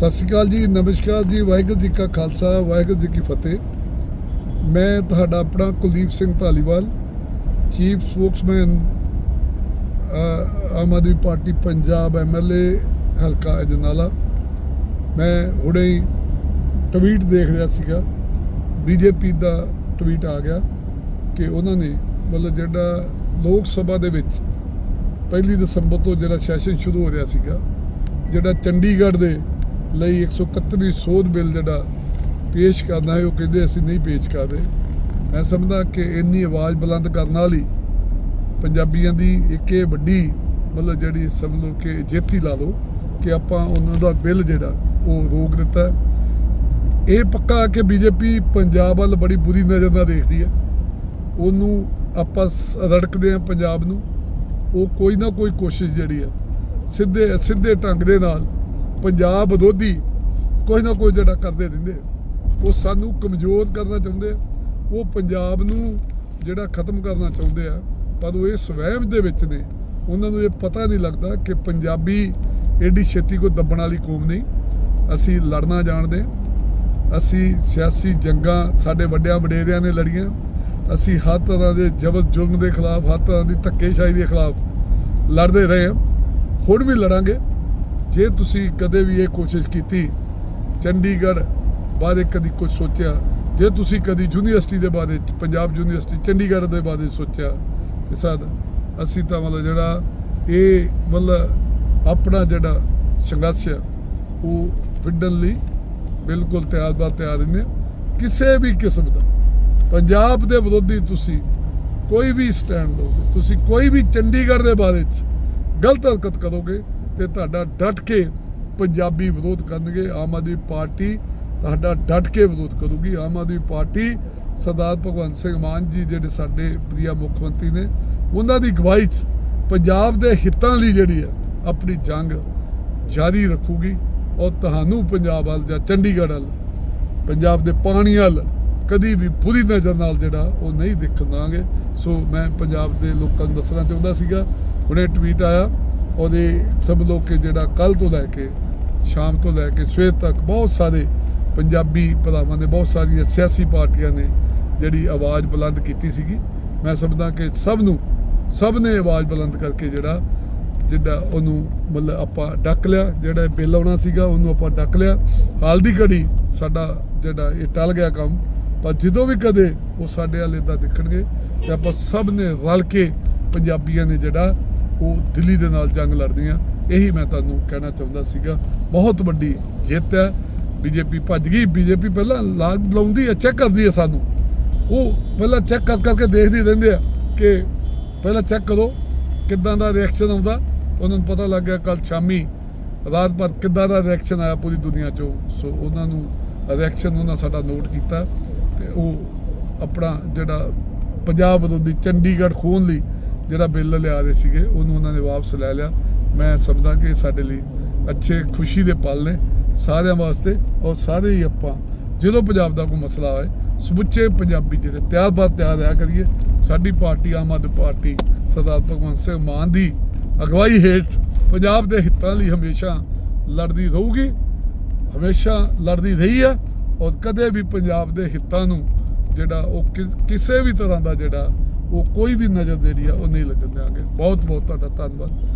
ਸਤਿ ਸ਼੍ਰੀ ਅਕਾਲ ਜੀ, ਨਮਸਕਾਰ ਜੀ, ਵਾਹਿਗੁਰੂ ਜੀ ਕਾ ਖਾਲਸਾ, ਵਾਹਿਗੁਰੂ ਜੀ ਕੀ ਫਤਿਹ। ਮੈਂ ਤੁਹਾਡਾ ਆਪਣਾ Kuldeep Singh Dhaliwal, chief spokesman Aam Aadmi Party Punjab MLA ਹਲਕਾ ਅਜਨਾਲਾ। ਮੈਂ ਹੁਣੇ ਹੀ ਟਵੀਟ ਦੇਖ ਰਿਹਾ ਸੀਗਾ ਬੀਜੇਪੀ ਦਾ ਟਵੀਟ ਆ ਗਿਆ ਕਿ ਉਹਨਾਂ ਨੇ ਮਤਲਬ ਜਿਹੜਾ ਲੋਕ ਸਭਾ ਦੇ ਵਿੱਚ ਪਹਿਲੀ ਦਸੰਬਰ ਤੋਂ ਜਿਹੜਾ ਸੈਸ਼ਨ ਸ਼ੁਰੂ ਹੋ ਰਿਹਾ ਸੀਗਾ, ਜਿਹੜਾ ਚੰਡੀਗੜ੍ਹ ਦੇ ਲਈ 131 ਸੋਧ ਬਿੱਲ ਜਿਹੜਾ ਪੇਸ਼ ਕਰਨਾ ਹੈ, ਉਹ ਕਹਿੰਦੇ ਅਸੀਂ ਨਹੀਂ ਪੇਸ਼ ਕਰ ਰਹੇ। ਮੈਂ ਸਮਝਦਾ ਕਿ ਇੰਨੀ ਆਵਾਜ਼ ਬੁਲੰਦ ਕਰਨ ਨਾਲ ਹੀ ਪੰਜਾਬੀਆਂ ਦੀ ਇੱਕ ਇਹ ਵੱਡੀ ਮਤਲਬ ਜਿਹੜੀ ਸਮਝ ਲਓ ਕਿ ਜਿੱਤ ਲਾ ਲਓ ਕਿ ਆਪਾਂ ਉਹਨਾਂ ਦਾ ਬਿੱਲ ਜਿਹੜਾ, ਉਹ ਰੋਕ ਦਿੱਤਾ ਇਹ ਪੱਕਾ ਕਿ ਬੀਜੇਪੀ ਪੰਜਾਬ ਵੱਲ ਬੜੀ ਬੁਰੀ ਨਜ਼ਰ ਨਾਲ ਦੇਖਦੀ ਹੈ। ਉਹਨੂੰ ਆਪਾਂ ਰੜਕਦੇ ਆ ਪੰਜਾਬ ਨੂੰ। ਉਹ ਕੋਈ ਨਾ ਕੋਈ ਕੋਸ਼ਿਸ਼ ਜਿਹੜੀ ਆ ਸਿੱਧੇ ਸਿੱਧੇ ਢੰਗ ਦੇ ਨਾਲ ਪੰਜਾਬ ਵਿਰੋਧੀ ਕੋਈ ਨਾ ਕੋਈ ਜਿਹੜਾ ਕਰਦੇ ਰਹਿੰਦੇ ਉਹ ਸਾਨੂੰ ਕਮਜ਼ੋਰ ਕਰਨਾ ਚਾਹੁੰਦੇ ਉਹ ਪੰਜਾਬ ਨੂੰ ਜਿਹੜਾ ਖਤਮ ਕਰਨਾ ਚਾਹੁੰਦੇ ਆ। ਪਰ ਉਹ ਇਸ ਵਹਿਮ ਦੇ ਵਿੱਚ ਨੇ। ਉਹਨਾਂ ਨੂੰ ਇਹ ਪਤਾ ਨਹੀਂ ਲੱਗਦਾ ਕਿ ਪੰਜਾਬੀ ਐਡੀ ਛੇਤੀ ਕੋ ਦੱਬਣ ਵਾਲੀ ਕੌਮ ਨਹੀਂ। ਅਸੀਂ ਲੜਨਾ ਜਾਣਦੇ ਹਾਂ ਅਸੀਂ ਸਿਆਸੀ ਜੰਗਾਂ ਸਾਡੇ ਵੱਡਿਆਂ ਵਡੇਰਿਆਂ ਨੇ ਲੜੀਆਂ। ਅਸੀਂ ਹਰ ਤਰ੍ਹਾਂ ਦੇ ਜ਼ਬਰ ਜ਼ੁਲਮ ਦੇ ਖਿਲਾਫ, ਹਰ ਤਰ੍ਹਾਂ ਦੀ ਧੱਕੇਸ਼ਾਹੀ ਦੇ ਖਿਲਾਫ ਲੜਦੇ ਰਹੇ ਹਾਂ ਹੁਣ ਵੀ ਲੜਾਂਗੇ। ਜੇ ਤੁਸੀਂ ਕਦੇ ਵੀ ਇਹ ਕੋਸ਼ਿਸ਼ ਕੀਤੀ, ਚੰਡੀਗੜ੍ਹ ਬਾਰੇ ਕਦੀ ਕੁਝ ਸੋਚਿਆ? ਜੇ ਤੁਸੀਂ ਕਦੀ ਯੂਨੀਵਰਸਿਟੀ ਦੇ ਬਾਰੇ, ਪੰਜਾਬ ਯੂਨੀਵਰਸਿਟੀ ਚੰਡੀਗੜ੍ਹ ਦੇ ਬਾਰੇ ਸੋਚਿਆ? ਤੇ ਸਾਡ ਅਸੀਂ ਤਾਂ ਮਤਲਬ ਜਿਹੜਾ ਇਹ ਮਤਲਬ ਆਪਣਾ ਜਿਹੜਾ ਸੰਘਰਸ਼ ਆ, ਉਹ ਵਿੱਢਣ ਲਈ ਬਿਲਕੁਲ ਤਿਆਰ ਬਾ ਤਿਆਰ ਨੇ ਕਿਸੇ ਵੀ ਕਿਸਮ ਦਾ। ਪੰਜਾਬ ਦੇ ਵਿਰੋਧੀ ਤੁਸੀਂ ਕੋਈ ਵੀ ਸਟੈਂਡ ਲਓਗੇ, ਤੁਸੀਂ ਕੋਈ ਵੀ ਚੰਡੀਗੜ੍ਹ ਦੇ ਬਾਰੇ ਚ ਗਲਤ ਹਰਕਤ ਕਰੋਗੇ ਤੇ ਤੁਹਾਡਾ ਡਟ ਕੇ ਪੰਜਾਬੀ ਵਿਰੋਧ ਕਰਨਗੇ ਆਮ ਆਦਮੀ ਪਾਰਟੀ, ਤੁਹਾਡਾ ਡਟ ਕੇ ਵਿਰੋਧ ਕਰੂਗੀ ਆਮ ਆਦਮੀ ਪਾਰਟੀ। ਸਰਦਾਰ ਭਗਵੰਤ ਸਿੰਘ ਮਾਨ ਜੀ ਜਿਹੜੇ ਸਾਡੇ ਪ੍ਰਿਆ ਮੁੱਖ ਮੰਤਰੀ ਨੇ, ਉਹਨਾਂ ਦੀ ਅਗਵਾਈ 'ਚ ਪੰਜਾਬ ਦੇ ਹਿੱਤਾਂ ਲਈ ਜਿਹੜੀ ਹੈ ਆਪਣੀ ਜੰਗ ਜਾਰੀ ਰੱਖੂਗੀ ਔਰ ਤੁਹਾਨੂੰ ਪੰਜਾਬ ਵੱਲ ਜਾਂ ਚੰਡੀਗੜ੍ਹ ਵੱਲ, ਪੰਜਾਬ ਦੇ ਪਾਣੀ ਵੱਲ ਕਦੀ ਵੀ ਬੁਰੀ ਨਜ਼ਰ ਨਾਲ ਜਿਹੜਾ ਉਹ ਨਹੀਂ ਦੇਖਣ ਦਾਂਗੇ ਸੋ ਮੈਂ ਪੰਜਾਬ ਦੇ ਲੋਕਾਂ ਨੂੰ ਦੱਸਣਾ ਚਾਹੁੰਦਾ ਸੀਗਾ, ਹੁਣੇ ਟਵੀਟ ਆਇਆ। ਉਹਦੇ ਸਭ ਲੋਕ ਜਿਹੜਾ ਕੱਲ ਤੋਂ ਲੈ ਕੇ ਸ਼ਾਮ ਤੋਂ ਲੈ ਕੇ ਸਵੇਰ ਤੱਕ ਬਹੁਤ ਸਾਰੇ ਪੰਜਾਬੀ ਭਰਾਵਾਂ ਨੇ, ਬਹੁਤ ਸਾਰੀਆਂ ਸਿਆਸੀ ਪਾਰਟੀਆਂ ਨੇ ਜਿਹੜੀ ਆਵਾਜ਼ ਬੁਲੰਦ ਕੀਤੀ ਸੀਗੀ। ਮੈਂ ਸਮਝਦਾ ਕਿ ਸਭ ਨੂੰ, ਸਭ ਨੇ ਆਵਾਜ਼ ਬੁਲੰਦ ਕਰਕੇ ਜਿਹੜਾ ਜਿਹੜਾ ਉਹਨੂੰ ਮਤਲਬ ਆਪਾਂ ਡੱਕ ਲਿਆ, ਜਿਹੜਾ ਇਹ ਬਿੱਲ ਆਉਣਾ ਸੀਗਾ ਉਹਨੂੰ ਆਪਾਂ ਡੱਕ ਲਿਆ। ਹਾਲ ਦੀ ਘੜੀ ਸਾਡਾ ਜਿਹੜਾ ਇਹ ਟਲ ਗਿਆ ਕੰਮ, ਪਰ ਜਦੋਂ ਵੀ ਕਦੇ ਉਹ ਸਾਡੇ ਵਾਲੇ ਦਾ ਦਿਖਣਗੇ ਤੇ ਆਪਾਂ ਸਭ ਨੇ ਰਲ ਕੇ ਪੰਜਾਬੀਆਂ ਨੇ ਜਿਹੜਾ ਉਹ ਦਿੱਲੀ ਦੇ ਨਾਲ ਜੰਗ ਲੜਦੀਆਂ। ਇਹੀ ਮੈਂ ਤੁਹਾਨੂੰ ਕਹਿਣਾ ਚਾਹੁੰਦਾ ਸੀਗਾ। ਬਹੁਤ ਵੱਡੀ ਜਿੱਤ ਹੈ। ਬੀਜੇਪੀ ਭੱਜ ਗਈ। ਬੀਜੇਪੀ ਪਹਿਲਾਂ ਲਾਗ ਲਾਉਂਦੀ ਹੈ ਚੈੱਕ ਕਰਦੀ ਹੈ ਸਾਨੂੰ। ਉਹ ਪਹਿਲਾਂ ਚੈੱਕ ਕਰ ਕਰਕੇ ਦੇਖਦੇ ਰਹਿੰਦੇ ਆ ਕਿ ਪਹਿਲਾਂ ਚੈੱਕ ਕਰੋ ਕਿੱਦਾਂ ਦਾ ਰਿਐਕਸ਼ਨ ਆਉਂਦਾ। ਉਹਨਾਂ ਨੂੰ ਪਤਾ ਲੱਗ ਗਿਆ ਕੱਲ ਸ਼ਾਮੀ ਰਾਤ ਭਰ ਕਿੱਦਾਂ ਦਾ ਰਿਐਕਸ਼ਨ ਆਇਆ ਪੂਰੀ ਦੁਨੀਆ 'ਚੋਂ। ਸੋ ਉਹਨਾਂ ਨੂੰ ਰਿਐਕਸ਼ਨ ਉਹਨਾਂ ਸਾਡਾ ਨੋਟ ਕੀਤਾ ਤੇ ਉਹ ਆਪਣਾ ਜਿਹੜਾ ਪੰਜਾਬ ਵਿਰੋਧੀ ਚੰਡੀਗੜ੍ਹ ਖੋਣ ਲਈ ਜਿਹੜਾ ਬਿੱਲ ਲਿਆ ਰਹੇ ਸੀਗੇ, ਉਹਨੂੰ ਉਹਨਾਂ ਨੇ ਵਾਪਸ ਲੈ ਲਿਆ। ਮੈਂ ਸਮਝਦਾ ਕਿ ਸਾਡੇ ਲਈ ਅੱਛੇ, ਖੁਸ਼ੀ ਦੇ ਪਲ ਨੇ ਸਾਰਿਆਂ ਵਾਸਤੇ ਔਰ ਸਾਰੇ ਹੀ ਆਪਾਂ ਜਦੋਂ ਪੰਜਾਬ ਦਾ ਕੋਈ ਮਸਲਾ ਆਏ, ਸਮੁੱਚੇ ਪੰਜਾਬੀ ਜਿਹੜੇ ਤਿਆਰ ਬਾਰ ਤਿਆਰ ਰਿਹਾ ਕਰੀਏ, ਸਾਡੀ ਪਾਰਟੀ, ਆਮ ਆਦਮੀ ਪਾਰਟੀ, ਸਰਦਾਰ ਭਗਵੰਤ ਸਿੰਘ ਮਾਨ ਦੀ ਅਗਵਾਈ ਹੇਠ ਪੰਜਾਬ ਦੇ ਹਿੱਤਾਂ ਲਈ ਹਮੇਸ਼ਾ ਲੜਦੀ ਰਹੂਗੀ, ਹਮੇਸ਼ਾ ਲੜਦੀ ਰਹੀ ਹੈ ਔਰ ਕਦੇ ਵੀ ਪੰਜਾਬ ਦੇ ਹਿੱਤਾਂ ਨੂੰ ਜਿਹੜਾ ਉਹ ਕਿਸੇ ਵੀ ਤਰ੍ਹਾਂ ਦਾ ਜਿਹੜਾ ਉਹ ਕੋਈ ਵੀ ਨਜ਼ਰ ਜਿਹੜੀ ਆ ਉਹ ਨਹੀਂ ਲੱਗਣ ਦਿਆਂਗੇ। ਬਹੁਤ ਬਹੁਤ ਤੁਹਾਡਾ ਧੰਨਵਾਦ।